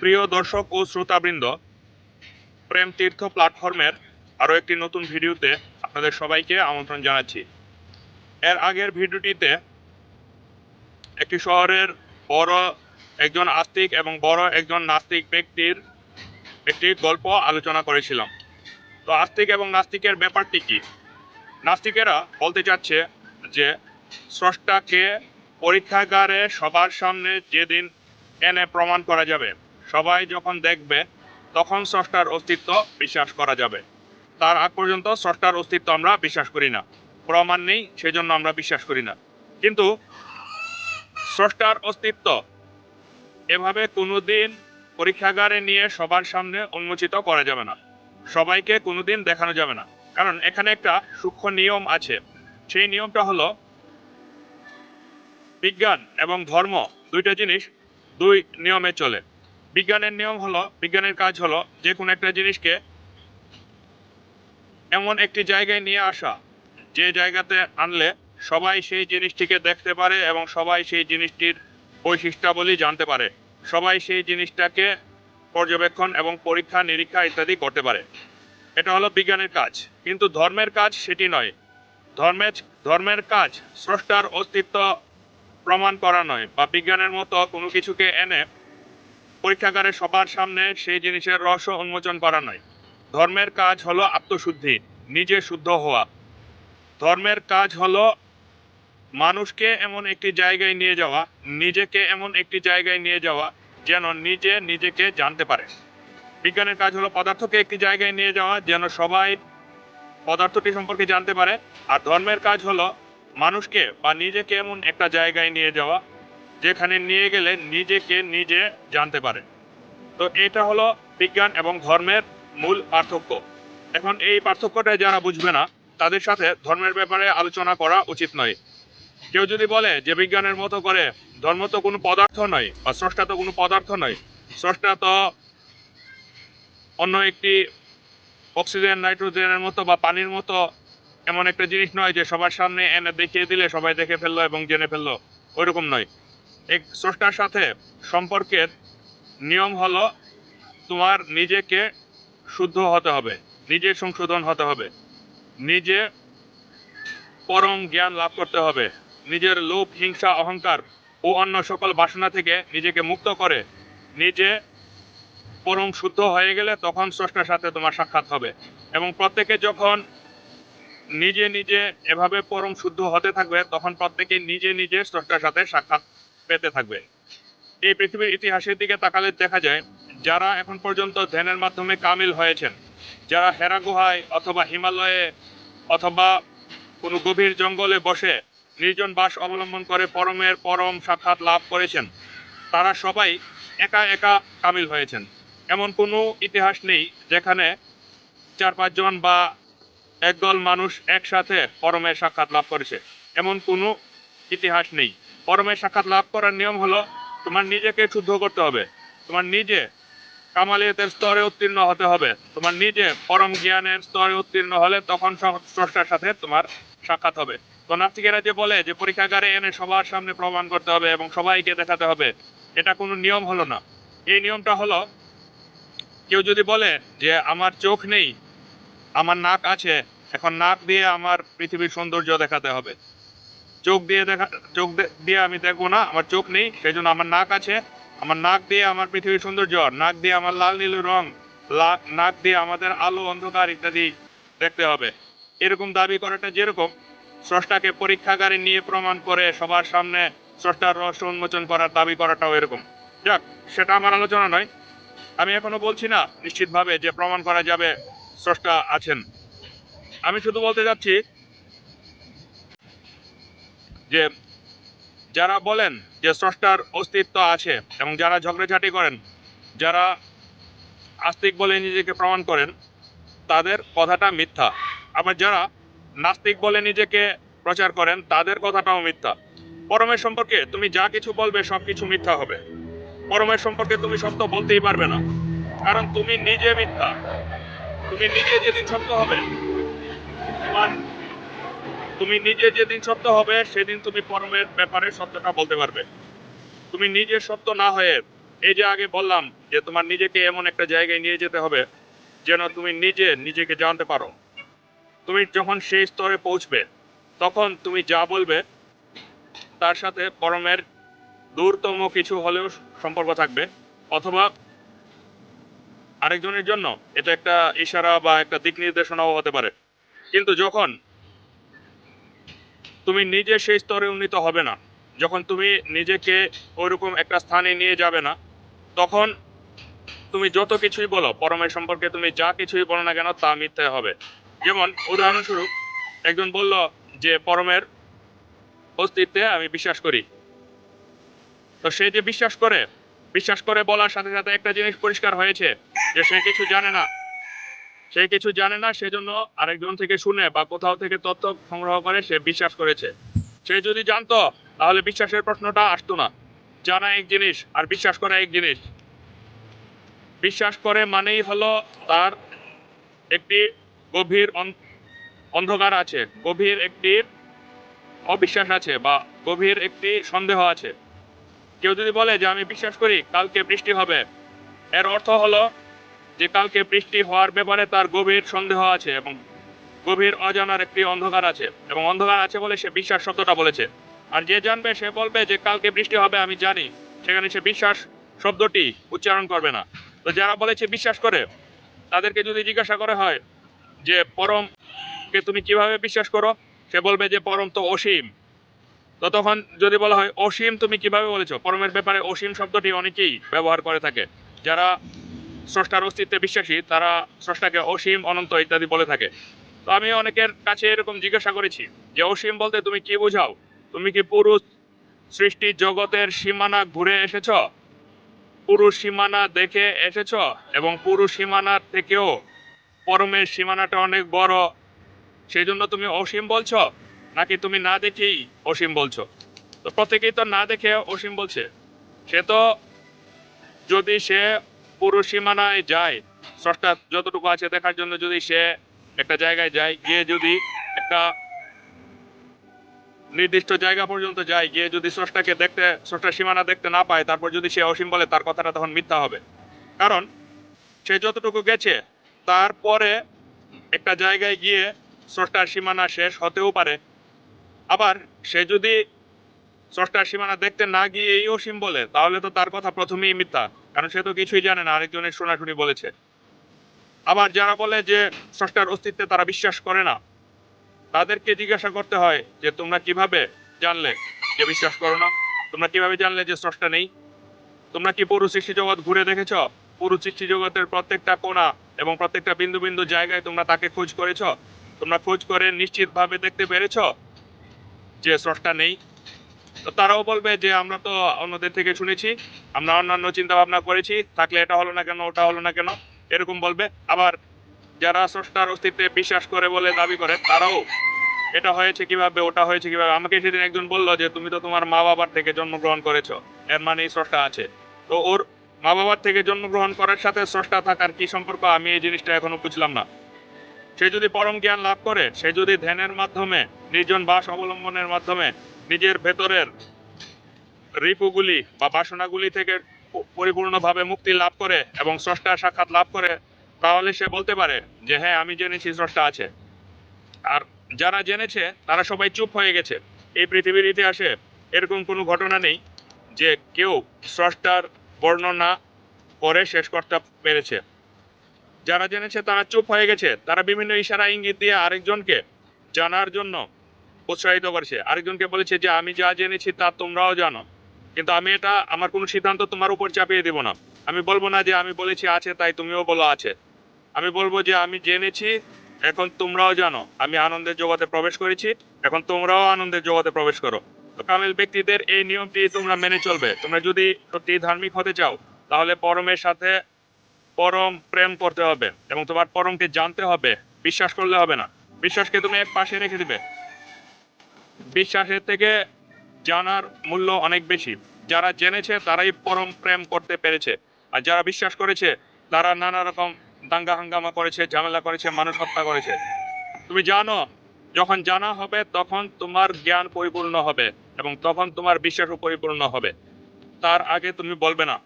প্রিয় দর্শক ও শ্রোতাবৃন্দ, প্রেম তীর্থ প্ল্যাটফর্মের আরও একটি নতুন ভিডিওতে আপনাদের সবাইকে আমন্ত্রণ জানাচ্ছি। এর আগের ভিডিওটিতে একটি শহরের বড় একজন আস্তিক এবং বড় একজন নাস্তিক ব্যক্তির একটি গল্প আলোচনা করেছিলাম। তো আস্তিক এবং নাস্তিকের ব্যাপারটি কি? নাস্তিকেরা বলতে চাচ্ছে যে, স্রষ্টাকে পরীক্ষাগারে সবার সামনে যেদিন এনে প্রমাণ করা যাবে সবাই যখন দেখবে, তখন স্রষ্টার অস্তিত্ব বিশ্বাস করা যাবে। তার আগ পর্যন্ত স্রষ্টার অস্তিত্ব আমরা বিশ্বাস করি না। প্রমাণ নেই, সেজন্য আমরা বিশ্বাস করি না। কিন্তু স্রষ্টার অস্তিত্ব এভাবে কোনোদিন পরীক্ষাগারে নিয়ে সবার সামনে উন্মোচিত করা যাবে না। সবাইকে কোনোদিন দেখানো যাবে না। কারণ এখানে একটা সূক্ষ্ম নিয়ম আছে। সেই নিয়মটা হলো বিজ্ঞান এবং ধর্ম দুইটা জিনিস দুই নিয়মে চলে। বিজ্ঞানের নিয়ম হলো, বিজ্ঞানের কাজ হলো যে কোনো একটা জিনিসকে এমন একটি জায়গায় নিয়ে আসা, যে জায়গাতে আনলে সবাই সেই জিনিসটিকে দেখতে পারে এবং সবাই সেই জিনিসটির বৈশিষ্ট্যাবলী জানতে পারে। সবাই সেই জিনিসটাকে পর্যবেক্ষণ এবং পরীক্ষা, নিরীক্ষা ইত্যাদি করতে পারে। এটা হলো বিজ্ঞানের কাজ। কিন্তু ধর্মের কাজ সেটি নয়। ধর্মের ধর্মের কাজ স্রষ্টার অস্তিত্ব প্রমাণ করা নয় বা বিজ্ঞানের মতো কোনো কিছুকে এনে পরীক্ষাগারে সবার সামনে সেই জিনিসের রহস্য উন্মোচন করা নয়। ধর্মের কাজ হলো আত্মশুদ্ধি, নিজে শুদ্ধ হওয়া। ধর্মের কাজ হলো মানুষকে এমন একটি জায়গায় নিয়ে যাওয়া, নিজেকে এমন একটি জায়গায় নিয়ে যাওয়া যেন নিজে নিজেকে জানতে পারে। বিজ্ঞানের কাজ হলো পদার্থকে একটি জায়গায় নিয়ে যাওয়া যেন সবাই পদার্থটি সম্পর্কে জানতে পারে। আর ধর্মের কাজ হলো মানুষকে বা নিজেকে এমন একটা জায়গায় নিয়ে যাওয়া যেখানে নিয়ে গেলে নিজেকে নিজে জানতে পারে। তো এটা হলো বিজ্ঞান এবং ধর্মের মূল পার্থক্য। এখন এই পার্থক্যটা যারা বুঝবে না, তাদের সাথে ধর্মের ব্যাপারে আলোচনা করা উচিত নয়। কেউ যদি বলে যে বিজ্ঞানের মতো করে ধর্ম তো কোনো পদার্থ নয় বা স্রষ্টা তো কোনো পদার্থ নয়, স্রষ্টা তো অন্য একটি অক্সিজেন, নাইট্রোজেনের মতো বা পানির মতো এমন একটা জিনিস নয় যে সবার সামনে এনে দেখিয়ে দিলে সবাই দেখে ফেলল এবং জেনে ফেলল। ওইরকম নয়। এক স্রষ্টার সাথে সম্পর্কের নিয়ম হলো তোমার নিজেকে শুদ্ধ হতে হবে নিজে সংশোধন হতে হবে, নিজে পরম জ্ঞান লাভ করতে হবে, নিজের লোভ, হিংসা, অহংকার ও অন্য সকল বাসনা থেকে নিজেকে মুক্ত করে, নিজে পরম শুদ্ধ হয়ে গেলে তখন স্রষ্টার সাথে তোমার সাক্ষাৎ হবে এবং প্রত্যেকে যখন নিজে নিজে এভাবে পরম শুদ্ধ হতে থাকবে, তখন প্রত্যেকে নিজে নিজে স্রষ্টার সাথে সাক্ষাৎ পেতে থাকবে। এই পৃথিবীর ইতিহাসের দিকে তাকালে দেখা যায়, যারা এখন পর্যন্ত ধ্যানের মাধ্যমে কামিল হয়েছেন, যারা হেরা গুহায় অথবা হিমালয়ে অথবা কোনো গভীর জঙ্গলে বসে নির্জন বাস অবলম্বন করে পরমের পরম সাক্ষাৎ লাভ করেছেন, তারা সবাই একা একা কামিল হয়েছেন। এমন কোনো ইতিহাস নেই যেখানে চার পাঁচজন বা একদল মানুষ একসাথে পরমের সাক্ষাৎ লাভ করেছে। এমন কোনো ইতিহাস নেই। পরমের সাক্ষাৎ লাভ করার নিয়ম হলো, তোমার নিজেকে শুদ্ধ করতে হবে। তোমার নিজে কামালিয়তের স্তরে উত্তীর্ণ হতে হবে। তোমার নিজে পরম জ্ঞানের স্তরে উত্তীর্ণ হলে তখন স্রষ্টার সাথে তোমার সাক্ষাৎ হবে। তো নাস্তিকেরা যে বলে যে পরীক্ষাগারে এনে সবার সামনে প্রমাণ করতে হবে এবং সবাইকে দেখাতে হবে, এটা কোনো নিয়ম হলো না। এই নিয়মটা হলো, কেউ যদি বলে যে আমার চোখ নেই, আমার নাক আছে, এখন নাক দিয়ে আমার পৃথিবীর সৌন্দর্য দেখাতে হবে। চোখ দিয়ে দেখা, চোখ দিয়ে আমি দেখব না, আমার চোখ নেই সেই জন্য আমার নাক আছে। আমার নাক দিয়ে আমার পৃথিবীর সৌন্দর্য, নাক দিয়ে আমার লাল নীল রং নাক দিয়ে আমাদের আলো, অন্ধকার ইত্যাদি দেখতে হবে। এরকম দাবি করাটা যেরকম, স্রষ্টাকে পরীক্ষাগারে নিয়ে প্রমাণ করে সবার সামনে স্রষ্টার রহস্য উন্মোচন করার দাবি করাটাও এরকম। যাক, সেটা আমার আলোচনা নয়। আমি এখনও বলছি না নিশ্চিতভাবে যে প্রমাণ করা যাবে স্রষ্টা আছেন। আমি শুধু বলতে যাচ্ছি যে যারা বলেন যে স্রষ্টার অস্তিত্ব আছে এবং যারা ঝগড়াঝাটি করেন, যারা আস্তিক বলে নিজেকে প্রমাণ করেন, তাদের কথাটা মিথ্যা। আবার যারা নাস্তিক বলে নিজেকে প্রচার করেন, তাদের কথাটাও মিথ্যা। পরমের সম্পর্কে তুমি যা কিছু বলবে সব কিছু মিথ্যা হবে। পরমের সম্পর্কে তুমি সত্য বলতেই পারবে না। কারণ তুমি নিজে মিথ্যা। তুমি নিজে যেদিন সত্য হবে তুমি নিজে যেদিন সত্য হবে, সেদিন তুমি পরমের ব্যাপারে সত্যটা বলতে পারবে। তুমি নিজে সত্য না হয়ে, এই যে আগে বললাম যে তোমার নিজেকে এমন একটা জায়গায় নিয়ে যেতে হবে, যেন তুমি নিজে নিজেকে জানতে পারো। তুমি যখন সেই স্তরে পৌঁছবে, তখন তুমি যা বলবে, তার সাথে পরমের দূরতম কিছু হলেও সম্পর্ক থাকবে। অথবা আরেকজনের জন্য এটা একটা ইশারা বা একটা দিক নির্দেশনাও হতে পারে। কিন্তু যখন তুমি নিজে সেই স্তরে উন্নীত হবে না। যখন তুমি নিজেকে ওইরকম একটা স্থানে নিয়ে যাবে না, তখন তুমি যত কিছুই বলো, পরমের সম্পর্কে তুমি যা কিছুই বলো না কেন, তা মিথ্যে হবে। যেমন উদাহরণস্বরূপ, একজন বলল যে পরমের অস্তিত্বে আমি বিশ্বাস করি। তো সে যে বিশ্বাস করে বিশ্বাস করে বলার সাথে সাথে একটা জিনিস পরিষ্কার হয়েছে যে সে কিছু জানে না। সে কিছু জানে না, সেজন্য আরেকজন থেকে শুনে বা কোথাও থেকে তথ্য সংগ্রহ করে সে বিশ্বাস করেছে। সে যদি জানতো, তাহলে বিশ্বাসের প্রশ্নটা আসতো না। জানা এক জিনিস আর বিশ্বাস করা এক জিনিস। বিশ্বাস করে মানেই হলো তার একটি গভীর অন- অন্ধকার আছে, গভীর একটি অবিশ্বাস আছে বা গভীর একটি সন্দেহ আছে। কেউ যদি বলে যে, আমি বিশ্বাস করি, কালকে বৃষ্টি হবে। এর অর্থ হলো যে কালকে বৃষ্টি হওয়ার ব্যাপারে তার গভীর সন্দেহ আছে এবং গভীর অজানার একটি অন্ধকার আছে এবং অন্ধকার আছে বলে সে বিশ্বাস শব্দটা বলেছে। আর যে জানবে, সে বলবে যে কালকে বৃষ্টি হবে, আমি জানি। সেখানে সে বিশ্বাস শব্দটি উচ্চারণ করবে না। তো যারা বলেছে বিশ্বাস করে, তাদেরকে যদি জিজ্ঞাসা করা হয় যে পরমকে তুমি কীভাবে বিশ্বাস করো? সে বলবে যে, পরম তো অসীম। তো তখন যদি বলা হয়, অসীম তুমি কীভাবে বলেছ? পরমের ব্যাপারে অসীম শব্দটি অনেকেই ব্যবহার করে থাকে। যারা স্রষ্টার অস্তিত্বে বিশ্বাসী, তারা স্রষ্টাকে অসীম, অনন্ত ইত্যাদি বলে থাকে। তো আমি অনেকের কাছে এরকম জিজ্ঞাসা করেছি যে, অসীম বলতে তুমি কি বোঝাও? তুমি কি পুরুষ? সৃষ্টি জগতের সীমানা ঘুরে এসেছ? পুরুষ সীমানা দেখে এসেছ? এবং পুরুষ সীমানার থেকেও পরমের সীমানাটা অনেক বড়। সেই জন্য তুমি অসীম বলছো? নাকি তুমি না দেখেই অসীম বলছো? তো প্রত্যেকেই তো না দেখে অসীম বলছে। সে তো যদি সে পুরো সীমানায় যায়। স্রষ্টা যতটুকু আছে দেখার জন্য যদি সে একটা জায়গায় যায়, গিয়ে যদি একটা নির্দিষ্ট জায়গা পর্যন্ত যায়, গিয়ে যদি স্রষ্টাকে দেখতে স্রষ্টার সীমানা দেখতে না পায়, তারপর যদি সে অসীম বলে, তার কথাটা তখন মিথ্যা হবে। কারণ সে যতটুকু গেছে, তারপরে একটা জায়গায় গিয়ে স্রষ্টার সীমানা শেষ হতেও পারে। আবার সে যদি স্রষ্টার সীমানা দেখতে না গিয়ে এই অসীম বলে, তাহলে তো তার কথা প্রথমেই মিথ্যা, কারণ সে তো কিছুই জানে না, আরেকজনের শোনাশুনি বলেছে। আবার যারা বলে যে স্রষ্টার অস্তিত্বে তারা বিশ্বাস করে না, তাদেরকে জিজ্ঞাসা করতে হয় যে তোমরা কীভাবে জানলে যে বিশ্বাস করো না? তোমরা কীভাবে জানলে যে স্রষ্টা নেই? তোমরা কি পুরো সৃষ্টি জগৎ ঘুরে দেখেছ? পুরো সৃষ্টি জগতের প্রত্যেকটা কোনা এবং প্রত্যেকটা বিন্দু বিন্দু জায়গায় তোমরা তাকে খোঁজ করেছ? তোমরা খোঁজ করে নিশ্চিতভাবে দেখতে পেরেছ যে স্রষ্টা নেই? তো তারাও বলবে যে, আমরা তো অন্যদের থেকে শুনেছি, আমরা অন্যান্য চিন্তা ভাবনা করেছি, থাকলে এটা হলো না কেন, ওটা হলো না কেন? এরকম বলবে। আবার যারা স্রষ্টার অস্তিত্বে বিশ্বাস করে বলে দাবি করে, তারাও এটা হয়েছে কীভাবে, ওটা হয়েছে কীভাবে? আমাকে সেদিন একজন বলল যে, তুমি তো তোমার মা বাবার থেকে জন্মগ্রহণ করেছ, এর মানে এই স্রষ্টা আছে। তো ওর মা বাবার থেকে জন্মগ্রহণ করার সাথে স্রষ্টা থাকার কি সম্পর্ক? আমি এই জিনিসটা এখনও বুঝলাম না। সে যদি পরম জ্ঞান লাভ করে, সে যদি ধ্যানের মাধ্যমে, নির্জন বাস অবলম্বনের মাধ্যমে নিজের ভেতরের রিপুগুলি বা বাসনাগুলি থেকে পরিপূর্ণভাবে মুক্তি লাভ করে এবং স্রষ্টার সাক্ষাৎ লাভ করে, তাহলে সে বলতে পারে যে হ্যাঁ আমি জেনেছি স্রষ্টা আছে। আর যারা জেনেছে, তারা সবাই চুপ হয়ে গেছে। এই পৃথিবীর ইতিহাসে এরকম কোনো ঘটনা নেই যে কেউ স্রষ্টার বর্ণনা করে শেষ করতে পেরেছে। যারা জেনেছে, তারা চুপ হয়ে গেছে। তারা বিভিন্ন ইশারা, ইঙ্গিত দিয়ে আরেকজনকে জানার জন্য উৎসাহিত করেছে। আরেকজনকে বলেছে যে, আমি যা জেনেছি তা তোমরাও জানো। কিন্তু আমি এটা, আমার কোনো সিদ্ধান্ত তোমার উপর চাপিয়ে দেব না। আমি বলব না যে, আমি বলেছি আছে, তাই তুমিও বলো আছে। আমি বলব যে, আমি জেনেছি, এখন তোমরাও জানো। আমি আনন্দের জগতে প্রবেশ করেছি, এখন তোমরাও আনন্দের জগতে প্রবেশ করো। তো কামিল ব্যক্তিদের এই নিয়মটি তোমরা মেনে চলবে। তোমরা যদি সত্যি ধার্মিক হতে চাও, তাহলে পরমের সাথে পরম প্রেম করতে হবে এবং তোমার পরমকে জানতে হবে। বিশ্বাস করলে হবে না। বিশ্বাসকে তুমি এক পাশে রেখে দিবে। বিশ্বাসের থেকে জানার মূল্য অনেক বেশি। যারা জেনেছে, তারাই পরম প্রেম করতে পেরেছে। আর যারা বিশ্বাস করেছে, তারা নানা রকম দাঙ্গা হাঙ্গামা করেছে, ঝামেলা করেছে, মানুষ হত্যা করেছে। তুমি জানো, যখন জানা হবে, তখন তোমার জ্ঞান পরিপূর্ণ হবে এবং তখন তোমার বিশ্বাসও পরিপূর্ণ হবে। তার আগে তুমি বলবে না।